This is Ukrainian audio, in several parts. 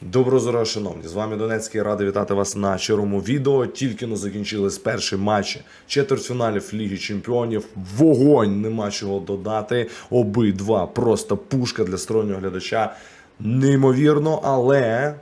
Доброго здоров'я, шановні! З вами Донецький. Радий вітати вас на щирому відео. Тільки но закінчились перші матчі четвертьфіналів Ліги Чемпіонів. Вогонь нема чого додати. Обидва просто пушка для стороннього глядача. Неймовірно, але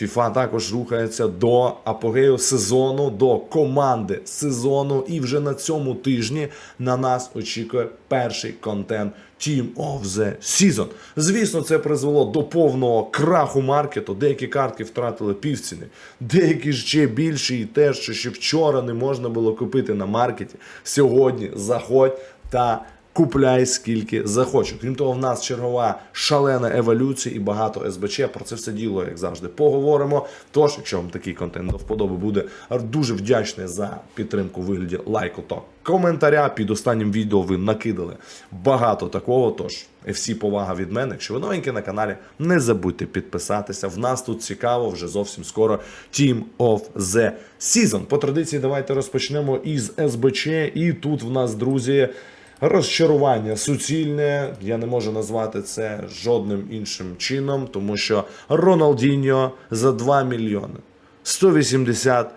FIFA також рухається до апогею сезону, до команди сезону. І вже на цьому тижні на нас очікує перший контент Team of the Season. Звісно, це призвело до повного краху маркету. Деякі картки втратили півціни, деякі ще більші, і те, що ще вчора не можна було купити на маркеті. Сьогодні заходь та Купляй скільки захочеш. Крім того, в нас чергова шалена еволюція і багато СБЧ. Про це все діло, як завжди, поговоримо. Тож, якщо вам такий контент до вподоби буде дуже вдячний за підтримку у вигляді лайку та коментаря. Під останнім відео ви накидали багато такого. Тож, всі повага від мене. Якщо ви новенькі на каналі, не забудьте підписатися. В нас тут цікаво вже зовсім скоро Team of the Season. По традиції, давайте розпочнемо із СБЧ. І тут в нас, друзі. Розчарування суцільне, я не можу назвати це жодним іншим чином, тому що Роналдіньо за 2 мільйони 180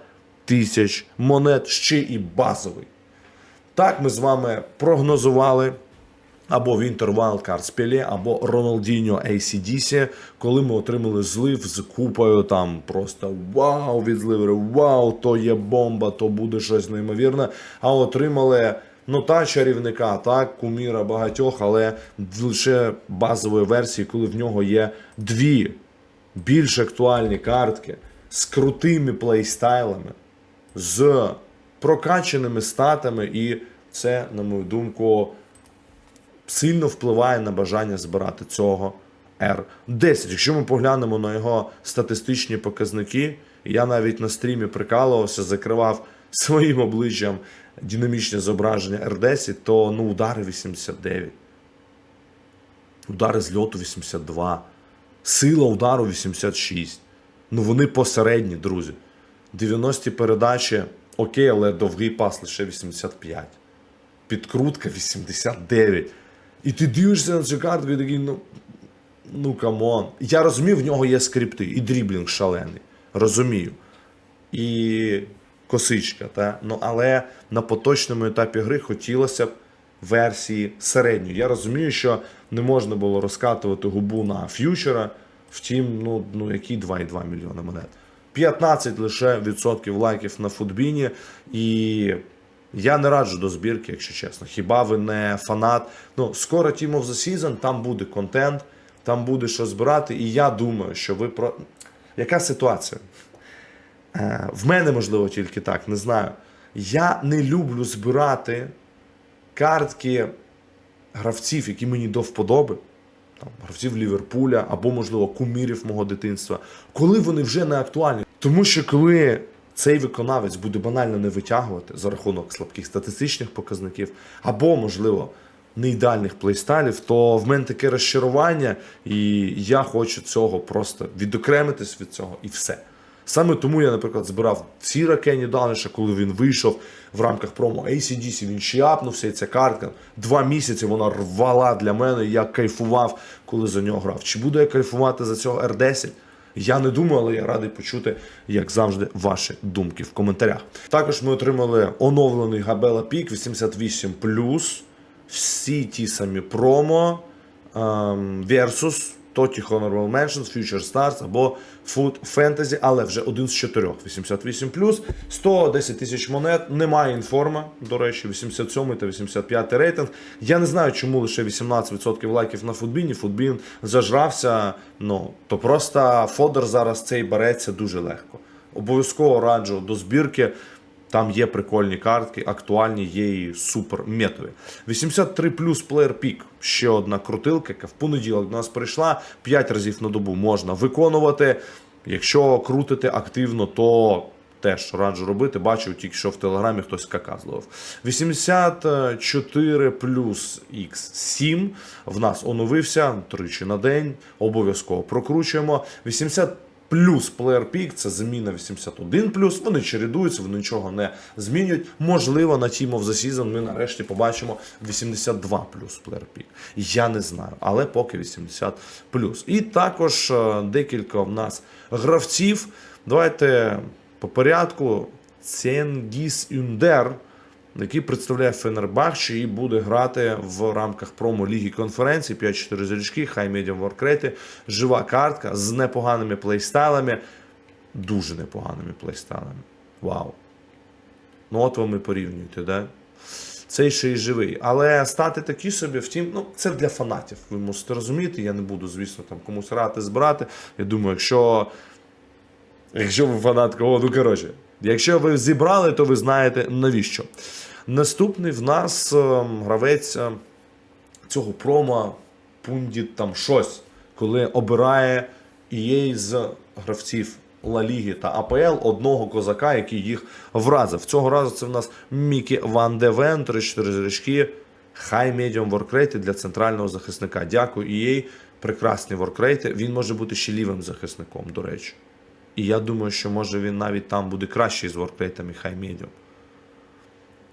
тисяч монет ще і базовий. Так ми з вами прогнозували або Вінтер Wildcards Пеле, або Роналдіньо ACDC, коли ми отримали злив з купою там просто вау від зливери, вау, то є бомба, то буде щось неймовірне. А отримали. Ну, та чарівника, так, куміра багатьох, але лише базової версії, коли в нього є дві більш актуальні картки з крутими плейстайлами, з прокаченими статами, і це, на мою думку, сильно впливає на бажання збирати цього R10. Якщо ми поглянемо на його статистичні показники, я навіть на стрімі прикалувався, закривав своїм обличчям динамічне зображення R10, то ну, удари 89. Удари з льоту 82. Сила удару 86. Ну вони посередні, друзі. 90 передачі окей, але довгий пас лише 85. Підкрутка 89. І ти дивишся на цю картку і такий, ну. Ну камон. Я розумію, в нього є скрипти, і дріблінг шалений. Розумію. І косичка. Та? Ну, але на поточному етапі гри хотілося б версії середньої. Я розумію, що не можна було розкатувати губу на ф'ючера, втім, ну, ну які 2,2 мільйони монет. 15 лише відсотків лайків на футбіні. І я не раджу до збірки, якщо чесно. Хіба ви не фанат? Ну, скоро Team of the Season, там буде контент, там буде що збирати. І я думаю, що ви про. Яка ситуація? Е, В мене, можливо, тільки так, не знаю. Я не люблю збирати картки гравців, які мені до вподоби. Там, гравців Ліверпуля або, можливо, кумірів мого дитинства, коли вони вже не актуальні. Тому що коли цей виконавець буде банально не витягувати за рахунок слабких статистичних показників, або, можливо, не ідеальних плейстайлів, то в мене таке розчарування, і я хочу цього просто відокремитись від цього і все. Саме тому я, наприклад, збирав Сіра Кенні Даниша, коли він вийшов в рамках промо ACDC, він ще апнувся, і ця картка. Два місяці вона рвала для мене, я кайфував, коли за нього грав. Чи буду я кайфувати за цього R10? Я не думаю, але я радий почути, як завжди, ваші думки в коментарях. Також ми отримали оновлений Габела Пік 88 всі ті самі промо ем, Versus, Totti Honorable Mentions, Future Stars або Food Fantasy, але вже один з чотирьох. 88 110 тисяч монет. Немає інформа, до речі, 87 та 85 рейтинг. Я не знаю, чому лише 18% лайків на футбіні. Футбін зажрався. Ну то просто фодер зараз цей береться дуже легко. Обов'язково раджу до збірки. Там є прикольні картки, актуальні, є і супер метові. 83 плюс Player Pick. Ще одна крутилка, яка в понеділок до нас прийшла. 5 разів на добу можна виконувати. Якщо крутити активно, то теж раджу робити. Бачив тільки що в телеграмі хтось кака зловив. 84 плюс X7 в нас оновився тричі на день. Обов'язково прокручуємо. 80 плюс Player Peak, це заміна 81 плюс. Вони чередуються, вони нічого не змінюють. Можливо, на Team of the Season ми нарешті побачимо 82 плюс Player Peak. Я не знаю, але поки 80 плюс. І також е, декілька в нас гравців. Давайте по порядку. Ценгіс Юндер, який представляє Фенербахче і буде грати в рамках промо Ліги конференції 5-4 зрічки, хай медіум воркрети. Жива картка з непоганими плейстайлами. Дуже непоганими плейстайлами. Вау. Ну, от вам і порівнюєте, да? Цей ще й живий. Але стати такі собі, втім, ну, це для фанатів. Ви мусите розуміти. Я не буду, звісно, там комусь рати збирати. Я думаю, якщо Якщо ви фанат кого, ну коротше, якщо ви зібрали, то ви знаєте навіщо. Наступний в нас е, гравець е, цього промо пундіт там щось, коли обирає EA з гравців Ла Ліги та АПЛ одного козака, який їх вразив. Цього разу це в нас Мікі Ван Девен, 3-4 зрічки. Хай медіум воркрейти для центрального захисника. Дякую EA. Прекрасні воркрейти. Він може бути ще лівим захисником, до речі. І я думаю, що може він навіть там буде кращий з воркрейтами хай медіум.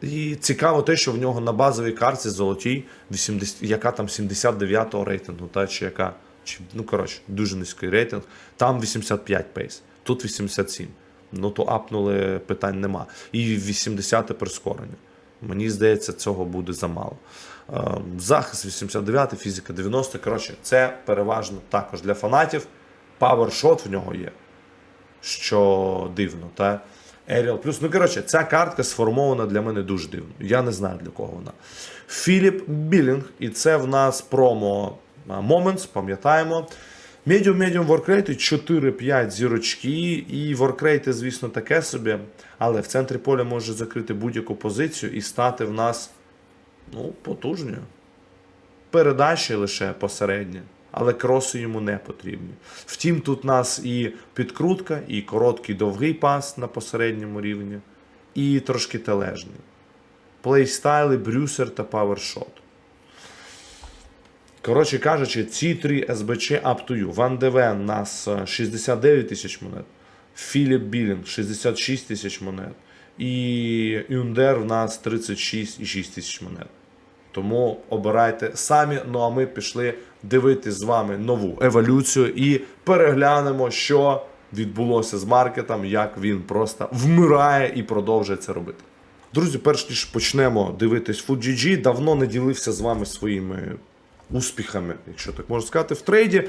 І цікаво те, що в нього на базовій карті золотій, 80, яка там 79-го рейтингу, та, чи яка, чи, ну коротше, дуже низький рейтинг. Там 85 пейс, тут 87. Ну то апнули питань нема. І 80 прискорення. Мені здається, цього буде замало. Е, Захист 89, фізика 90. Коротше, це переважно також для фанатів. Павершот в нього є що дивно, та Aerial Plus. Ну, коротше, ця картка сформована для мене дуже дивно. Я не знаю для кого вона. Філіп Білінг, і це в нас промо Moments, пам'ятаємо. Medium Medium воркрейти 4-5 зірочки. І воркрейти, звісно, таке собі. Але в центрі поля може закрити будь-яку позицію і стати в нас ну, потужною. Передачі лише посередні, але кроси йому не потрібні. Втім, тут у нас і підкрутка, і короткий довгий пас на посередньому рівні, і трошки тележний. Плейстайли, брюсер та павершот. Коротше кажучи, ці три СБЧ up to you. Ван Девен у нас е, 69 тисяч монет. Філіп Білінг 66 тисяч монет. І Юндер в нас 36,6 тисяч монет. Тому обирайте самі. Ну а ми пішли дивитись з вами нову еволюцію і переглянемо, що відбулося з маркетом, як він просто вмирає і продовжує це робити. Друзі, перш ніж почнемо дивитись FoodGG, давно не ділився з вами своїми успіхами, якщо так можна сказати, в трейді.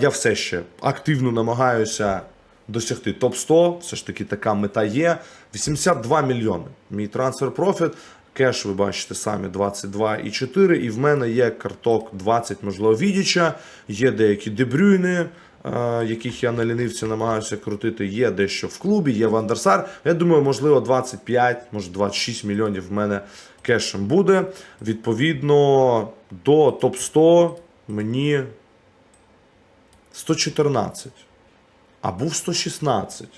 Я все ще активно намагаюся досягти топ-100. Все ж таки така мета є. 82 мільйони. Мій трансфер профіт. Кеш, ви бачите самі 22,4. І в мене є карток 20, можливо, відіча, є деякі дебрюйни, е, яких я на лінивці намагаюся крутити. Є дещо в клубі, є Вандерсар. Я думаю, можливо, 25, може 26 мільйонів в мене кешем буде. Відповідно, до топ-100 мені 114. А був 116.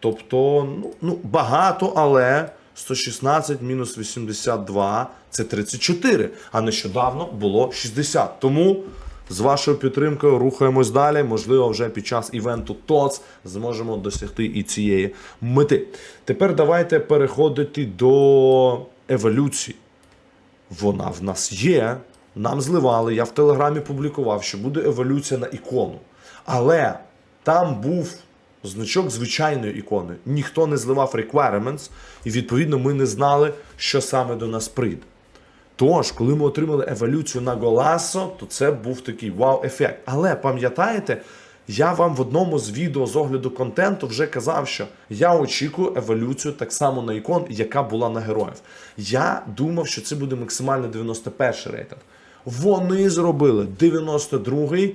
Тобто, ну, ну багато, але 116 мінус 82 це 34. А нещодавно було 60. Тому з вашою підтримкою рухаємось далі. Можливо, вже під час івенту ТОЦ зможемо досягти і цієї мети. Тепер давайте переходити до еволюції. Вона в нас є. Нам зливали. Я в телеграмі публікував, що буде еволюція на ікону. Але там був значок звичайної ікони. Ніхто не зливав requirements, і відповідно ми не знали, що саме до нас прийде. Тож, коли ми отримали еволюцію на Голасо, то це був такий вау-ефект. Але пам'ятаєте, я вам в одному з відео з огляду контенту вже казав, що я очікую еволюцію так само на ікон, яка була на героїв. Я думав, що це буде максимально 91 рейтинг. Вони зробили 92-й.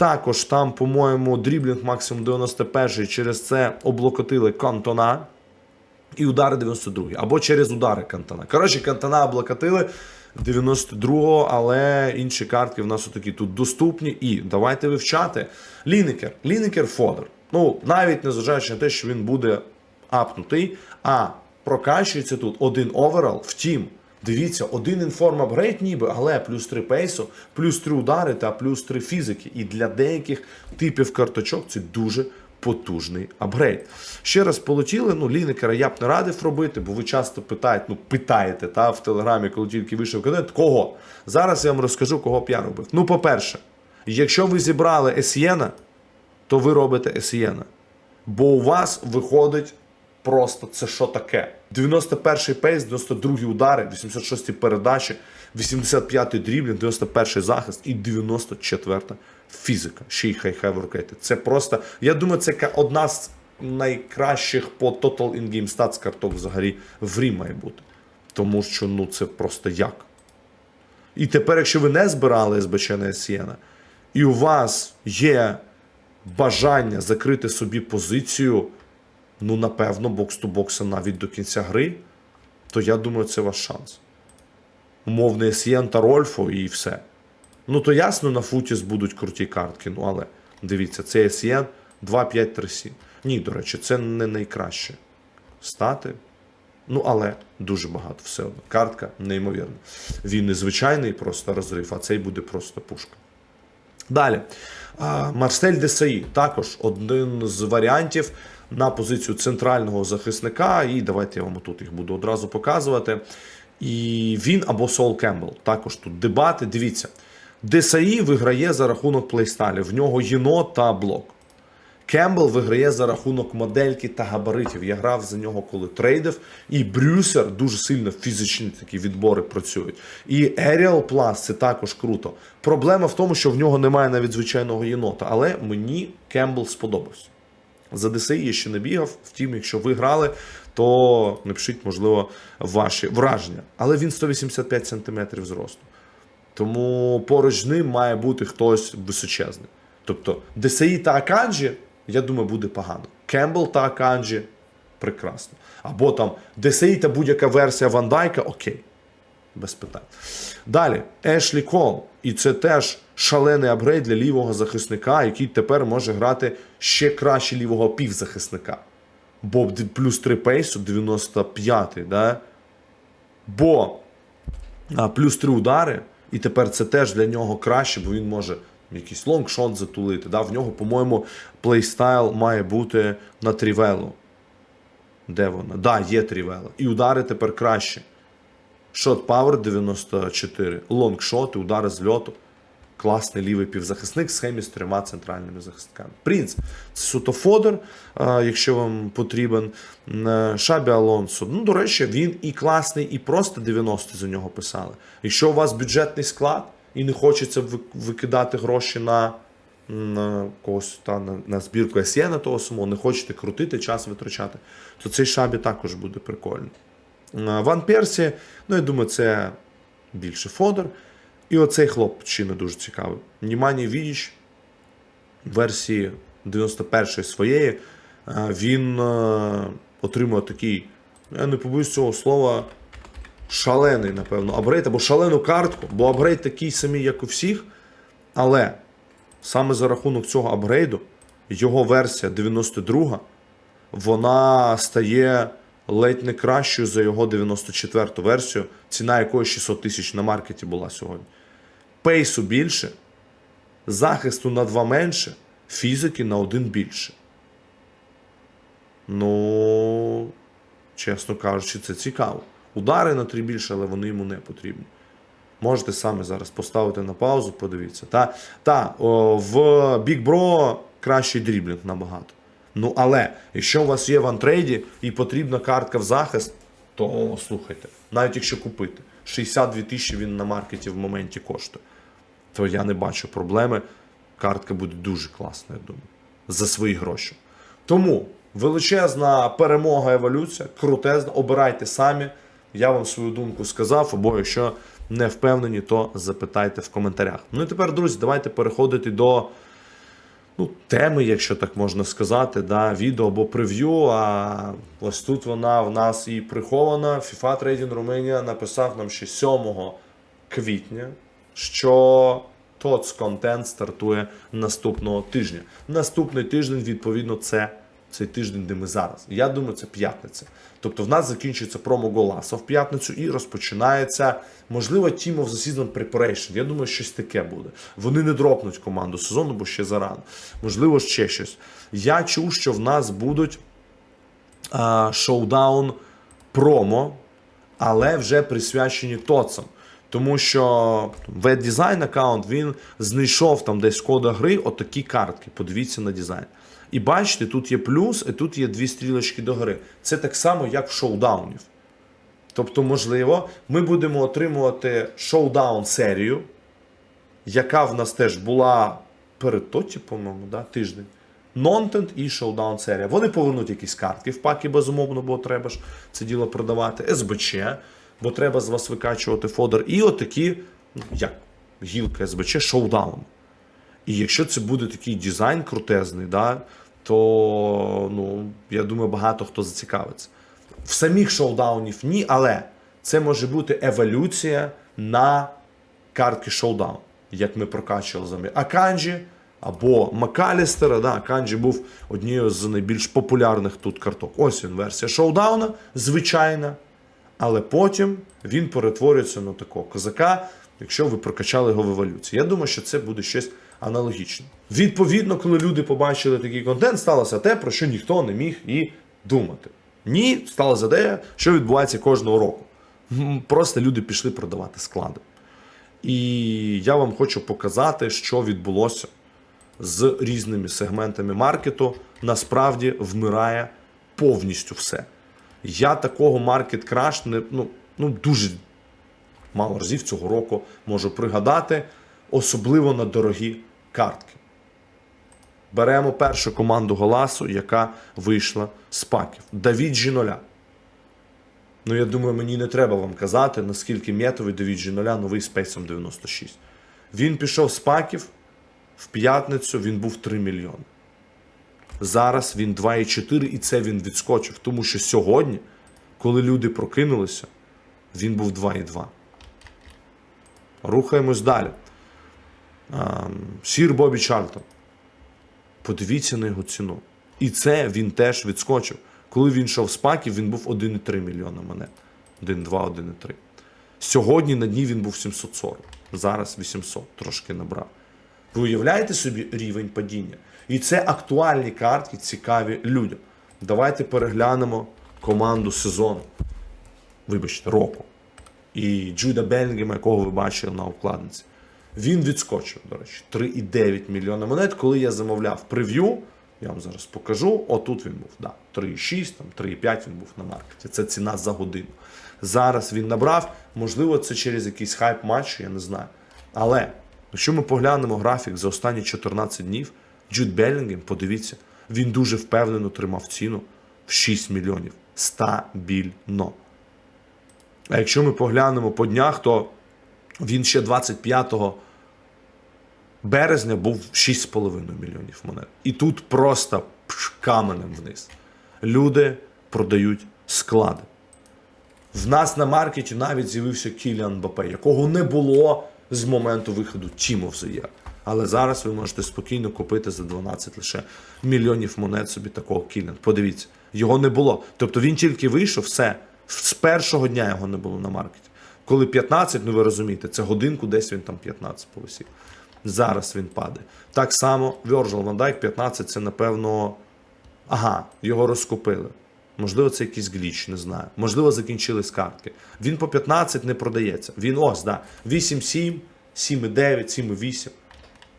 Також там, по-моєму, дріблінг максимум 91 через це облокотили кантона. І удари 92 або через удари Кантана. Коротше, Кантана облокотили 92-го, але інші картки в нас отакі тут доступні. І давайте вивчати. Лінекер. Лінекер Фодер. Ну, навіть незважаючи на те, що він буде апнутий, а прокачується тут один оверал. Втім, дивіться, один інформ апгрейд ніби, але плюс 3 пейсу, плюс 3 удари та плюс 3 фізики. І для деяких типів карточок це дуже потужний апгрейд. Ще раз полетіли. Ну, лінекера я б не радив робити, бо ви часто питаєте, ну питаєте та, в телеграмі, коли тільки вийшов контент, кого? Зараз я вам розкажу, кого б я робив. Ну, по-перше, якщо ви зібрали SEN, то ви робите SEN. Бо у вас виходить просто це що таке? 91-й пейс, 92-й удари, 86-й передачі, 85-й дріблінг, 91-й захист і 94-та фізика. Ще й хай-хай воркети. Це просто, я думаю, це одна з найкращих по Total In-Game Stats карток взагалі в грі має бути. Тому що ну це просто як. І тепер, якщо ви не збирали СБЧ на Сієна, і у вас є бажання закрити собі позицію, ну, напевно, бокс-ту-бокса навіть до кінця гри, то я думаю, це ваш шанс. Умовний Сієн та Рольфо і все. Ну, то ясно, на Футіс будуть круті картки, ну але дивіться, це SEN 2-5-3-7. Ні, до речі, це не найкраще стати. Ну, але дуже багато все одно. Картка неймовірна. Він незвичайний просто розрив, а цей буде просто пушка. Далі. Марсель Десаї також один з варіантів на позицію центрального захисника. І давайте я вам тут їх буду одразу показувати. І він або Сол Кембл. Також тут дебати. Дивіться. Десаї виграє за рахунок плейстайлів. В нього єнот та блок. Кембл виграє за рахунок модельки та габаритів. Я грав за нього, коли трейдив. І Брюсер дуже сильно фізичні такі відбори працюють. І Aerial Plus це також круто. Проблема в тому, що в нього немає навіть звичайного єнота. Але мені Кембл сподобався. За я ще не бігав. Втім, якщо ви грали, то напишіть, можливо, ваші враження. Але він 185 см зросту. Тому поруч з ним має бути хтось височезний. Тобто ДСІ та Аканджі, я думаю, буде погано. Кембл та Аканджі прекрасно. Або там ДСІ та будь-яка версія Вандайка, окей. Без питань. Далі, Ешлі Кол. І це теж шалений апгрейд для лівого захисника, який тепер може грати ще краще лівого півзахисника. Бо плюс 3 пейсу 95-й, да? Бо а, плюс 3 удари, і тепер це теж для нього краще, бо він може якийсь лонгшот затулити. Да? В нього, по-моєму, плейстайл має бути на трівелу. Де вона? Да, є трівела. І удари тепер краще. Шот Power 94, лонгшоти, удари з льоту. Класний лівий півзахисник в схемі з трьома центральними захисниками. Принц це суто Фодор, якщо вам потрібен. Е, Шабі Алонсо. Ну, до речі, він і класний, і просто 90 за нього писали. Якщо у вас бюджетний склад і не хочеться викидати гроші на, на когось та на, на збірку SE на того самого, не хочете крутити, час витрачати, то цей шабі також буде прикольний. Е, Ван Персі, ну я думаю, це більше Фодор. І оцей хлоп чи не дуже цікавий. Німані Віч версії 91-ї своєї. е, Він е, отримує такий, я не побоюсь цього слова, шалений, напевно, апгрейд або шалену картку, бо апгрейд такий самий, як у всіх. Але саме за рахунок цього апгрейду його версія 92 вона стає ледь не кращою за його 94-ту версію, ціна якої 600 тисяч на маркеті була сьогодні. Пейсу більше, захисту на 2 менше, фізики на 1 більше. Ну, чесно кажучи, це цікаво. Удари на 3 більше, але вони йому не потрібні. Можете саме зараз поставити на паузу, подивіться. Та, та о, в Big Bro кращий дріблінг набагато. Ну, але якщо у вас є в антрейді і потрібна картка в захист, то слухайте, навіть якщо купити, 62 тисячі він на маркеті в моменті коштує, то я не бачу проблеми. Картка буде дуже класна, я думаю, за свої гроші. Тому величезна перемога еволюція, крутезна, обирайте самі. Я вам свою думку сказав, або якщо не впевнені, то запитайте в коментарях. Ну і тепер, друзі, давайте переходити до ну, теми, якщо так можна сказати, да, відео або прев'ю. А ось тут вона в нас і прихована. FIFA Trading Romania написав нам ще 7 квітня, що ТОЦ контент стартує наступного тижня. Наступний тиждень, відповідно, це цей тиждень, де ми зараз. Я думаю, це п'ятниця. Тобто в нас закінчується промо Голаса в п'ятницю і розпочинається, можливо, Team of the Season Preparation. Я думаю, щось таке буде. Вони не дропнуть команду сезону, бо ще зарано. Можливо, ще щось. Я чув, що в нас будуть а, шоудаун промо, але вже присвячені тоцам. Тому що веб-дизайн аккаунт він знайшов там десь в кодах гри отакі картки. Подивіться на дизайн. І бачите, тут є плюс, і тут є дві стрілочки до гри. Це так само, як в шоудаунів. Тобто, можливо, ми будемо отримувати шоудаун серію, яка в нас теж була перед тоті, по-моєму, да, тиждень. Нонтент і шоудаун серія. Вони повернуть якісь картки в паки, безумовно, бо треба ж це діло продавати. СБЧ, бо треба з вас викачувати фодер. І отакі, ну, як гілка СБЧ, шоудаун. І якщо це буде такий дизайн крутезний, да, то ну, я думаю, багато хто зацікавиться. В самих шоудаунів ні, але це може бути еволюція на картки шоудаун, як ми прокачували з вами Аканджі або Макалістера. Да, Аканджі був однією з найбільш популярних тут карток. Ось він версія шоудауна, звичайна. Але потім він перетворюється на такого козака, якщо ви прокачали його в еволюції. Я думаю, що це буде щось аналогічне. Відповідно, коли люди побачили такий контент, сталося те, про що ніхто не міг і думати. Ні, сталося те, що відбувається кожного року. Просто люди пішли продавати склади. І я вам хочу показати, що відбулося з різними сегментами маркету. Насправді вмирає повністю все. Я такого маркет краш не ну, ну дуже мало разів цього року можу пригадати, особливо на дорогі картки. Беремо першу команду Голасу, яка вийшла з паків. Давід Жіноля. Ну, я думаю, мені не треба вам казати, наскільки метовий Давід Жіноля новий Space 96. Він пішов з паків в п'ятницю, він був 3 мільйони. Зараз він 2,4 і це він відскочив. Тому що сьогодні, коли люди прокинулися, він був 2,2. Рухаємось далі. Сір Бобі Чарлтон. Подивіться на його ціну. І це він теж відскочив. Коли він йшов з паків, він був 1,3 мільйона монет. 1,2, 1,3. Сьогодні на дні він був 740. Зараз 800 трошки набрав. Ви уявляєте собі рівень падіння? І це актуальні картки, цікаві людям. Давайте переглянемо команду сезону. Вибачте, року. І Джуда Белінгема, якого ви бачили на обкладинці. Він відскочив, до речі, 3,9 мільйона монет. Коли я замовляв прев'ю, я вам зараз покажу. Отут він був. Да, 3,6, там 3,5 він був на маркеті. Це ціна за годину. Зараз він набрав. Можливо, це через якийсь хайп матч, я не знаю. Але якщо ми поглянемо графік за останні 14 днів, Джуд Белінгем, подивіться, він дуже впевнено тримав ціну в 6 мільйонів. Стабільно. А якщо ми поглянемо по днях, то він ще 25 березня був 6,5 мільйонів монет. І тут просто каменем вниз. Люди продають склади. В нас на маркеті навіть з'явився Кіліан Бапе, якого не було з моменту виходу Team of. Але зараз ви можете спокійно купити за 12 лише мільйонів монет собі такого Кіліан. Подивіться, його не було. Тобто він тільки вийшов, все. З першого дня його не було на маркеті. Коли 15, ну ви розумієте, це годинку десь він там 15 повисів. Зараз він падає. Так само Virgil van Dijk 15 це, напевно, ага, його розкупили. Можливо, це якийсь гліч, не знаю. Можливо, закінчились картки. Він по 15 не продається. Він ось, да, 8,7, 7,9, 7,8.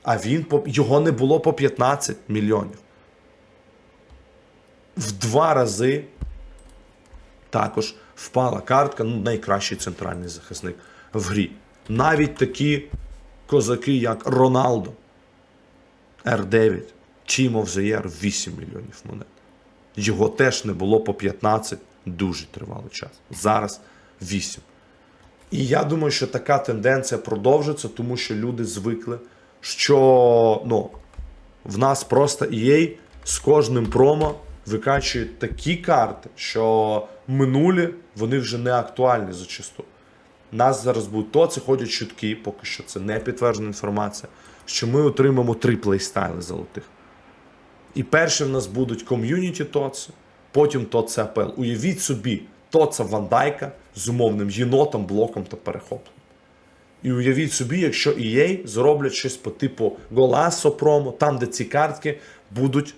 А він по, його не було по 15 мільйонів. В два рази також впала картка, ну, найкращий центральний захисник в грі. Навіть такі козаки, як Роналдо, Р9, Team of the Year 8 мільйонів монет. Його теж не було по 15 дуже тривалий час. Зараз 8. І я думаю, що така тенденція продовжиться, тому що люди звикли, що ну, в нас просто EA з кожним промо викачує такі карти, що минулі вони вже не актуальні зачасту. Нас зараз будуть то, це ходять чутки, поки що це не підтверджена інформація, що ми отримаємо три плейстайли золотих. І перші в нас будуть ком'юніті ТОЦ, потім ТОЦ АПЛ. Уявіть собі, ТОЦа Вандайка з умовним єнотом, блоком та перехопленням. І уявіть собі, якщо EA зроблять щось по типу Golasso промо, там, де ці картки будуть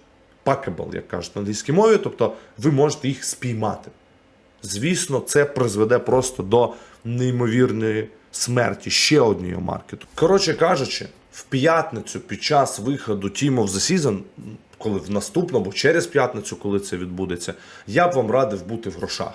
packable, як кажуть на англійській мові, тобто ви можете їх спіймати. Звісно, це призведе просто до неймовірної смерті ще однієї маркету. Коротше кажучи, в п'ятницю під час виходу Team of the Season, коли в наступному, через п'ятницю, коли це відбудеться, я б вам радив бути в грошах.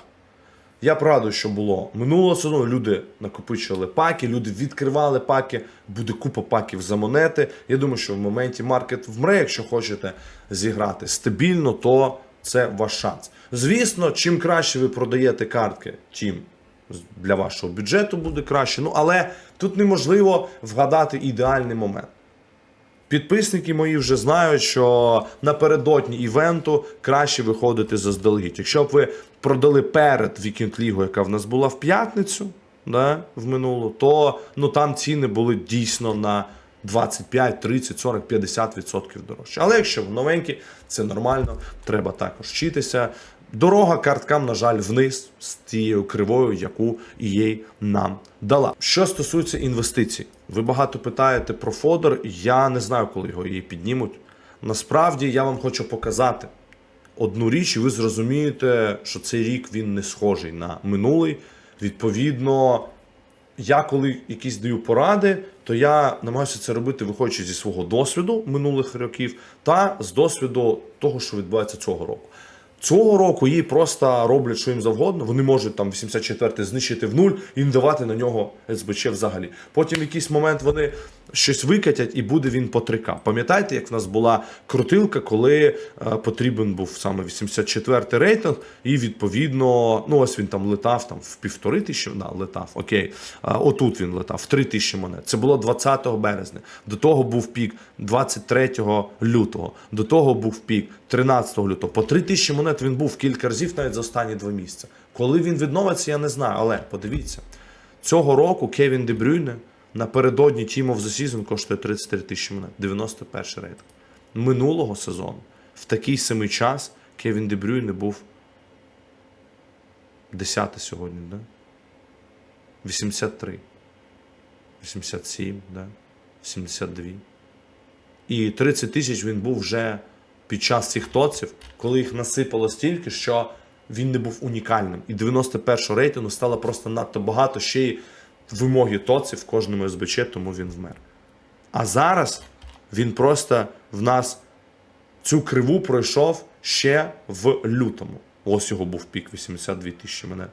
Я б радий, що було минулого сезону. Люди накопичували паки, люди відкривали паки, буде купа паків за монети. Я думаю, що в моменті маркет вмре, якщо хочете зіграти стабільно, то це ваш шанс. Звісно, чим краще ви продаєте картки, тим для вашого бюджету буде краще. Ну але тут неможливо вгадати ідеальний момент. Підписники мої вже знають, що напередодні івенту краще виходити заздалегідь. Якщо б ви продали перед Вікінд Лігу, яка в нас була в п'ятницю, да, в минулу, то ну, там ціни були дійсно на 25, 30, 40, 50% дорожче. Але якщо ви новенькі, це нормально, треба також вчитися. Дорога карткам, на жаль, вниз з тією кривою, яку EA нам дала. Що стосується інвестицій, ви багато питаєте про фодер. Я не знаю, коли його її піднімуть. Насправді я вам хочу показати одну річ, і ви зрозумієте, що цей рік він не схожий на минулий. Відповідно, я коли якісь даю поради, то я намагаюся це робити, виходячи зі свого досвіду минулих років та з досвіду того, що відбувається цього року. Цього року їй просто роблять, що їм завгодно. Вони можуть там 84 знищити в нуль і не давати на нього СБЧ взагалі. Потім в якийсь момент вони щось викатять, і буде він по 3К. Пам'ятаєте, як в нас була крутилка, коли е, потрібен був саме 84 рейтинг, і відповідно, ну ось він там летав там в півтори тисячі, да, летав, окей. А, отут він летав в 3 тисячі монет. Це було 20 березня. До того був пік 23 лютого. До того був пік 13 лютого. По 3 тисячі монет він був кілька разів навіть за останні два місяці. Коли він відновиться, я не знаю. Але подивіться, цього року Кевін Дебрюйне напередодні Team of the Season коштує 33 тисячі монет, 91 рейтинг. Минулого сезону в такий самий час Кевін Дебрюйне був 10 сьогодні, да? 83, 87, да? 72. І 30 тисяч він був вже під час цих тоців, коли їх насипало стільки, що він не був унікальним. І 91 рейтингу стало просто надто багато ще й вимоги тоців в кожному СБЧ, тому він вмер. А зараз він просто в нас цю криву пройшов ще в лютому. Ось його був пік 82 тисячі мене.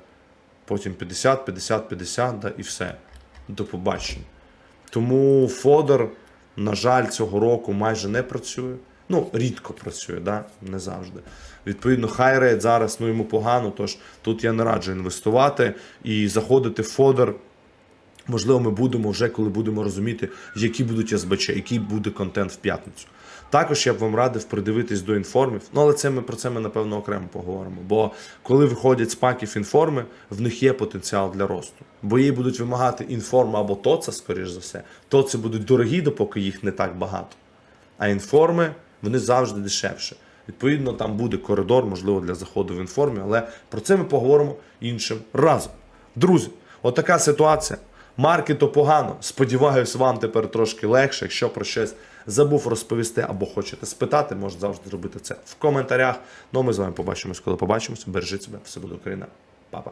Потім 50, 50, 50, да, і все. До побачення. Тому Фодор, на жаль, цього року майже не працює. Ну, рідко працює, да? не завжди. Відповідно, хайрейт зараз ну, йому погано, тож тут я не раджу інвестувати і заходити в Фодор. Можливо, ми будемо вже, коли будемо розуміти, які будуть СБЧ, який буде контент в п'ятницю. Також я б вам радив придивитись до інформів. Ну, але це ми про це ми напевно окремо поговоримо. Бо коли виходять з паків інформи, в них є потенціал для росту. Бо їй будуть вимагати інформи або тоца, скоріш за все. Тоци будуть дорогі, допоки їх не так багато. А інформи вони завжди дешевше. Відповідно, там буде коридор, можливо, для заходу в інформі, але про це ми поговоримо іншим разом. Друзі, отака ситуація. Маркету погано. Сподіваюсь, вам тепер трошки легше. Якщо про щось забув розповісти або хочете спитати, можете завжди зробити це в коментарях. Ну а ми з вами побачимось, коли побачимось. Бережіть себе, все буде Україна. Па-па.